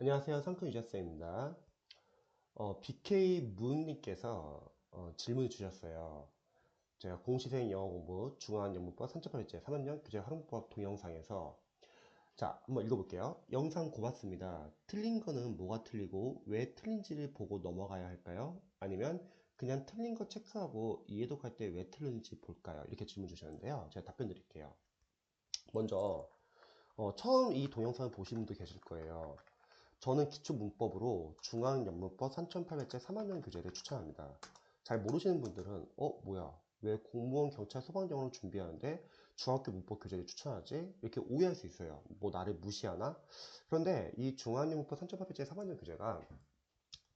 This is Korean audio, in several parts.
안녕하세요. 상큼 유자쌤입니다. 어, BK 문님께서 어, 질문을 주셨어요. 제가 공시생 영어 공부 중앙연문법 3.8제 3학년 교재 활용법 동영상에서 자, 한번 읽어볼게요. 영상 고맙습니다. 틀린 거는 뭐가 틀리고 왜 틀린지를 보고 넘어가야 할까요? 아니면 그냥 틀린 거 체크하고 이해독할 때왜 틀렸는지 볼까요? 이렇게 질문 주셨는데요. 제가 답변 드릴게요. 먼저 어, 처음 이 동영상을 보신 분도 계실 거예요. 저는 기초문법으로 중앙연문법 3800제 3학년 교재를 추천합니다. 잘 모르시는 분들은 어 뭐야 왜 공무원 경찰 소방병원을 준비하는데 중학교 문법 교재를 추천하지? 이렇게 오해할 수 있어요. 뭐 나를 무시하나? 그런데 이 중앙연문법 3800제 3학년 교재가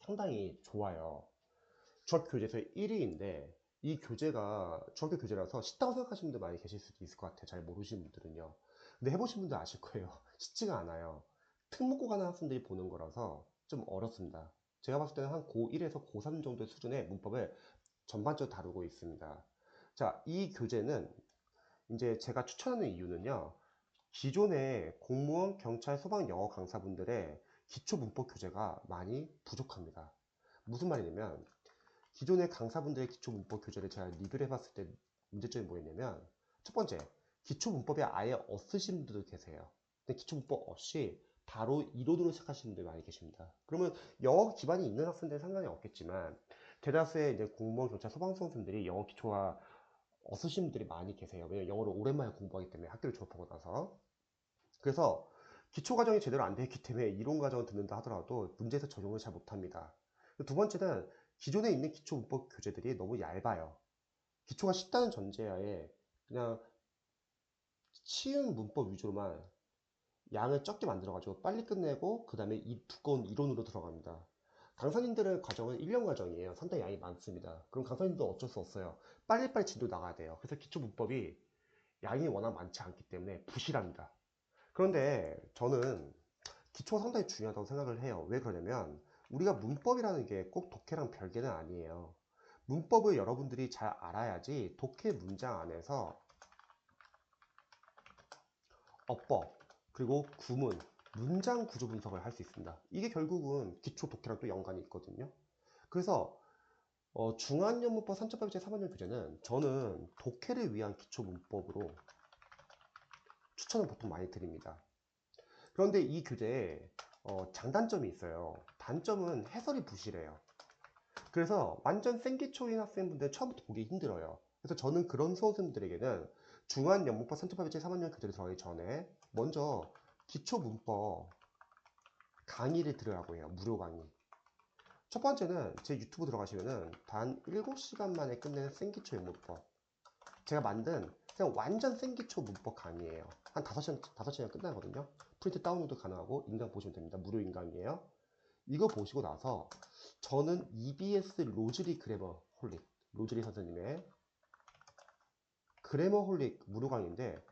상당히 좋아요. 중학교 교재에서 1위인데 이 교재가 중학교 교재라서 쉽다고 생각하시는 분들 많이 계실 수도 있을 것 같아요. 잘 모르시는 분들은요. 근데 해보신 분들 아실 거예요. 쉽지가 않아요. 특목고 가는 학생들이 보는 거라서 좀 어렵습니다. 제가 봤을 때는 한 고1에서 고3 정도의 수준의 문법을 전반적으로 다루고 있습니다. 자, 이 교재는 이제 제가 추천하는 이유는요. 기존의 공무원, 경찰, 소방 영어 강사분들의 기초 문법 교재가 많이 부족합니다. 무슨 말이냐면 기존의 강사분들의 기초 문법 교재를 제가 리뷰를 해봤을 때 문제점이 뭐였냐면 첫 번째 기초 문법이 아예 없으신 분들도 계세요. 근데 기초 문법 없이 바로 이론으로 시작하시는 분들 많이 계십니다. 그러면 영어 기반이 있는 학생들은 상관이 없겠지만 대다수의 이제 공무원, 경찰, 소방선생들이 영어 기초가 없으신 분들이 많이 계세요. 왜냐면 영어를 오랜만에 공부하기 때문에 학교를 졸업하고 나서 그래서 기초 과정이 제대로 안 되기 때문에 이론 과정을 듣는다 하더라도 문제에서 적용을 잘 못합니다. 두 번째는 기존에 있는 기초 문법 교재들이 너무 얇아요. 기초가 쉽다는 전제하에 그냥 쉬운 문법 위주로만 양을 적게 만들어가지고 빨리 끝내고 그 다음에 이 두꺼운 이론으로 들어갑니다. 강사님들의 과정은 1년 과정이에요. 상당히 양이 많습니다. 그럼 강사님도 어쩔 수 없어요. 빨리빨리 진도 나가야 돼요. 그래서 기초 문법이 양이 워낙 많지 않기 때문에 부실합니다. 그런데 저는 기초가 상당히 중요하다고 생각을 해요. 왜 그러냐면 우리가 문법이라는 게 꼭 독해랑 별개는 아니에요. 문법을 여러분들이 잘 알아야지 독해 문장 안에서 어법, 그리고 구문, 문장 구조 분석을 할 수 있습니다. 이게 결국은 기초 독해랑 또 연관이 있거든요. 그래서 어, 중앙연문법 3.8제 3학년 교재는 저는 독해를 위한 기초 문법으로 추천을 보통 많이 드립니다. 그런데 이 교재에 어, 장단점이 있어요. 단점은 해설이 부실해요. 그래서 완전 생기초인 학생분들 처음부터 보기 힘들어요. 그래서 저는 그런 수험생들에게는 중앙연문법 3.8제 3학년 교재를 들어가기 전에 먼저 기초 문법 강의를 들으라고 해요. 무료 강의. 첫 번째는 제 유튜브 들어가시면은 단 7시간 만에 끝내는 생기초 문법. 제가 만든 그냥 완전 생기초 문법 강의예요. 한 5시간, 5시간 끝나거든요. 프린트 다운로드 가능하고 인강 보시면 됩니다. 무료 인강이에요. 이거 보시고 나서 저는 EBS 로즈리 그래머 홀릭, 로즈리 선생님의 그래머 홀릭 무료 강의인데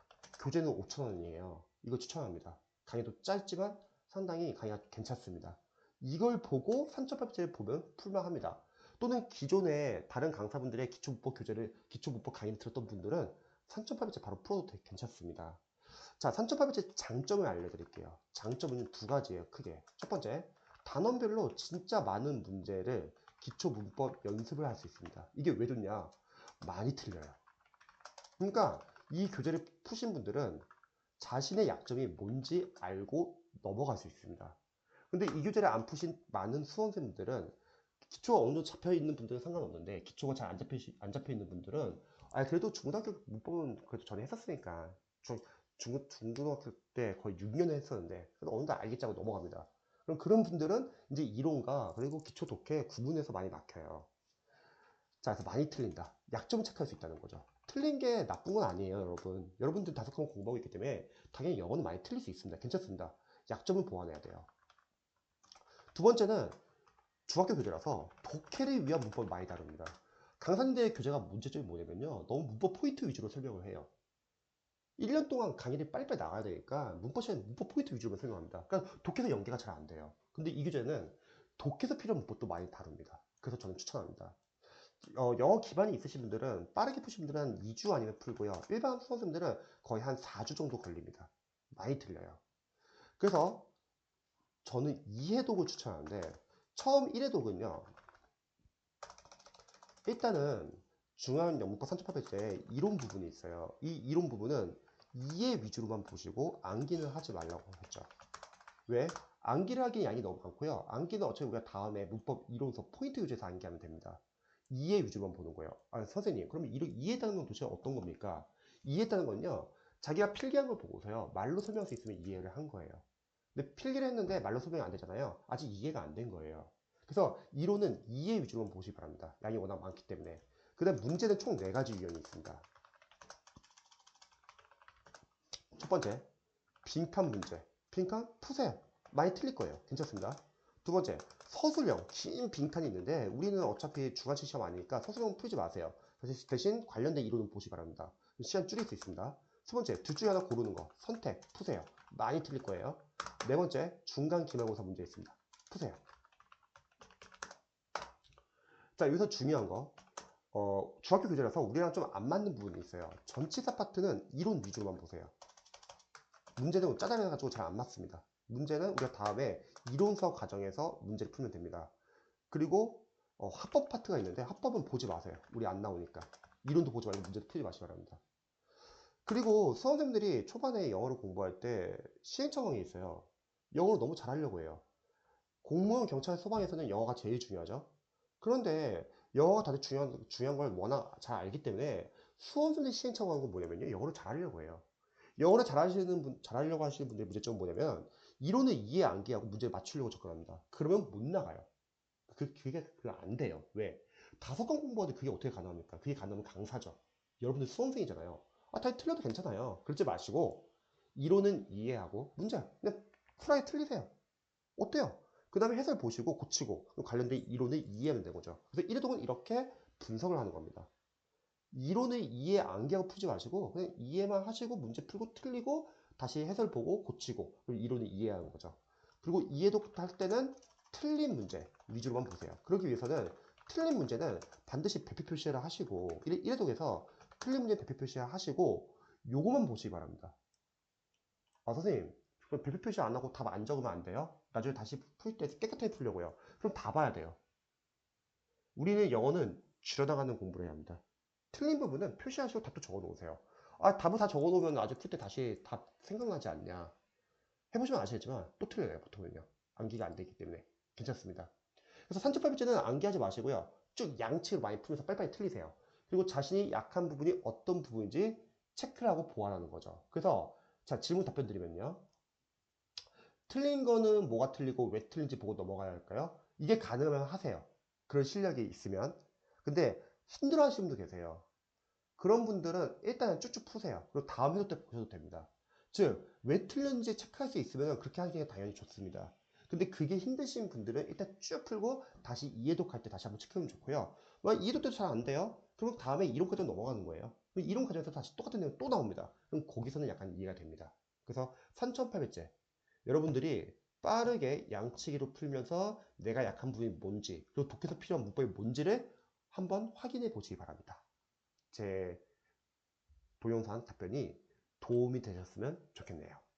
교재는 5,000원이에요. 이거 추천합니다. 강의도 짧지만 상당히 강의가 괜찮습니다. 이걸 보고 산첩합제를 보면 풀만합니다. 또는 기존에 다른 강사분들의 기초문법 교재를 기초문법 강의를 들었던 분들은 산첩합제 바로 풀어도 되게 괜찮습니다. 자, 산첩합제 장점을 알려드릴게요. 장점은 두 가지예요, 크게. 첫 번째, 단원별로 진짜 많은 문제를 기초문법 연습을 할 수 있습니다. 이게 왜 좋냐? 많이 틀려요. 그러니까 이 교재를 푸신 분들은 자신의 약점이 뭔지 알고 넘어갈 수 있습니다. 근데 이 교재를 안 푸신 많은 수험생분들은 기초가 어느 정도 잡혀 있는 분들은 상관없는데 기초가 잘 안 잡혀, 안 잡혀 있는 분들은 아 그래도 중고등학교 문법은 그래도 전에 했었으니까 중, 중, 중고등학교 때 거의 6년을 했었는데 그래도 어느 정도 알겠지 하고 넘어갑니다. 그럼 그런 분들은 이제 이론과 그리고 기초 독해 구분해서 많이 막혀요. 자, 그래서 많이 틀린다. 약점 체크할 수 있다는 거죠. 틀린 게 나쁜 건 아니에요, 여러분. 여러분들 다섯 번 공부하고 있기 때문에 당연히 영어는 많이 틀릴 수 있습니다. 괜찮습니다. 약점을 보완해야 돼요. 두 번째는 중학교 교재라서 독해를 위한 문법을 많이 다룹니다. 강사님들의 교재가 문제점이 뭐냐면요. 너무 문법 포인트 위주로 설명을 해요. 1년 동안 강의를 빨리빨리 나가야 되니까 문법 시간에 문법 포인트 위주로 설명합니다. 그러니까 독해서 연계가 잘 안 돼요. 근데 이 교재는 독해서 필요한 문법도 많이 다룹니다. 그래서 저는 추천합니다. 어, 영어 기반이 있으신 분들은 빠르게 푸신 분들은 한 2주 아니면 풀고요. 일반 수험생들은 거의 한 4주 정도 걸립니다. 많이 틀려요. 그래서 저는 2해독을 추천하는데 처음 1해독은요. 일단은 중앙 영문법 3800제 이론 부분이 있어요. 이 이론 부분은 2의 위주로만 보시고 암기는 하지 말라고 했죠. 왜? 암기를 하기엔 양이 너무 많고요. 암기는 어차피 우리가 다음에 문법 이론서 포인트 위주에서 암기하면 됩니다. 2의 위주만 보는 거예요. 아, 선생님, 그러면 이로 이해했다는 건 도대체 어떤 겁니까? 이해했다는 건요, 자기가 필기한 걸 보고서요, 말로 설명할 수 있으면 이해를 한 거예요. 근데 필기를 했는데 말로 설명이 안 되잖아요. 아직 이해가 안 된 거예요. 그래서 이론은 이해 위주로만 보시기 바랍니다. 양이 워낙 많기 때문에. 그 다음 문제는 총 4가지 유형이 있습니다. 첫 번째, 빈칸 문제. 빈칸 푸세요. 많이 틀릴 거예요. 괜찮습니다. 두 번째, 서술형. 긴 빈칸이 있는데 우리는 어차피 주관식 시험 아니니까 서술형 풀지 마세요. 대신 관련된 이론은 보시기 바랍니다. 시간 줄일 수 있습니다. 세 번째, 둘 중에 하나 고르는 거. 선택, 푸세요. 많이 틀릴 거예요. 네 번째, 중간 기말고사 문제 있습니다. 푸세요. 자, 여기서 중요한 거. 어, 중학교 교재라서 우리랑 좀 안 맞는 부분이 있어요. 전치사 파트는 이론 위주로만 보세요. 문제는 짜잘해가지고 잘 안 맞습니다. 문제는 우리가 다음에 이론서 과정에서 문제를 풀면 됩니다. 그리고 어, 합법 파트가 있는데 합법은 보지 마세요. 우리 안 나오니까. 이론도 보지 말고 문제도 풀지 마시기 바랍니다. 그리고 수험생들이 초반에 영어를 공부할 때 시행착오이 있어요. 영어를 너무 잘하려고 해요. 공무원, 경찰, 소방에서는 영어가 제일 중요하죠. 그런데 영어가 다들 중요한, 중요한 걸 워낙 잘 알기 때문에 수험생들이 시행착오한 건 뭐냐면요. 영어를 잘하려고 해요. 영어를 잘하시는 분, 잘하려고 하시는 분들의 문제점은 뭐냐면 이론을 이해 암기하고 문제를 맞추려고 접근합니다. 그러면 못 나가요. 그, 그게, 그게 안 돼요. 왜? 다섯 권 공부하는데 그게 어떻게 가능합니까? 그게 가능하면 강사죠. 여러분들 수험생이잖아요. 아, 다 틀려도 괜찮아요. 그러지 마시고, 이론은 이해하고, 문제, 그냥 쿨하게 틀리세요. 어때요? 그 다음에 해설 보시고, 고치고, 관련된 이론을 이해하면 되는 거죠. 그래서 1회독은 이렇게 분석을 하는 겁니다. 이론을 이해 암기하고 풀지 마시고, 그냥 이해만 하시고, 문제 풀고, 틀리고, 다시 해설 보고, 고치고, 이론을 이해하는 거죠. 그리고 이해독 할 때는 틀린 문제 위주로만 보세요. 그러기 위해서는 틀린 문제는 반드시 배표 표시를 하시고 1 회독에서 틀린 문제 배표 표시 하시고 요거만 보시기 바랍니다. 아 선생님 배표 표시 안 하고 답 안 적으면 안 돼요? 나중에 다시 풀 때 깨끗하게 풀려고요. 그럼 다 봐야 돼요. 우리는 영어는 줄여나가는 공부를 해야 합니다. 틀린 부분은 표시하시고 답도 적어 놓으세요. 아 답을 다 적어 놓으면 아주 풀때 다시 답 생각나지 않냐. 해보시면 아시겠지만 또 틀려요 보통은요. 암기가 안 되기 때문에. 괜찮습니다. 그래서 산책팔비제는 암기하지 마시고요. 쭉 양측을 많이 풀면서 빨리빨리 틀리세요. 그리고 자신이 약한 부분이 어떤 부분인지 체크를 하고 보완하는 거죠. 그래서 자 질문 답변 드리면요. 틀린 거는 뭐가 틀리고 왜 틀린지 보고 넘어가야 할까요? 이게 가능하면 하세요. 그런 실력이 있으면. 근데 힘들어 하시는 분도 계세요. 그런 분들은 일단은 쭉쭉 푸세요. 그리고 다음 회도 때 보셔도 됩니다. 즉, 왜 틀렸는지 체크할 수 있으면 그렇게 게 당연히 좋습니다. 근데 그게 힘드신 분들은 일단 쭉 풀고 다시 이해독 할때 다시 한번 체크하면 좋고요. 만약 이해독 때도 잘 안 돼요? 그럼 다음에 이론 과정 넘어가는 거예요. 이론 과정에서 다시 똑같은 내용 또 나옵니다. 그럼 거기서는 약간 이해가 됩니다. 그래서 3800제 여러분들이 빠르게 양치기로 풀면서 내가 약한 부분이 뭔지 그리고 독해서 필요한 문법이 뭔지를 한번 확인해 보시기 바랍니다. 제 동영상 답변이 도움이 되셨으면 좋겠네요.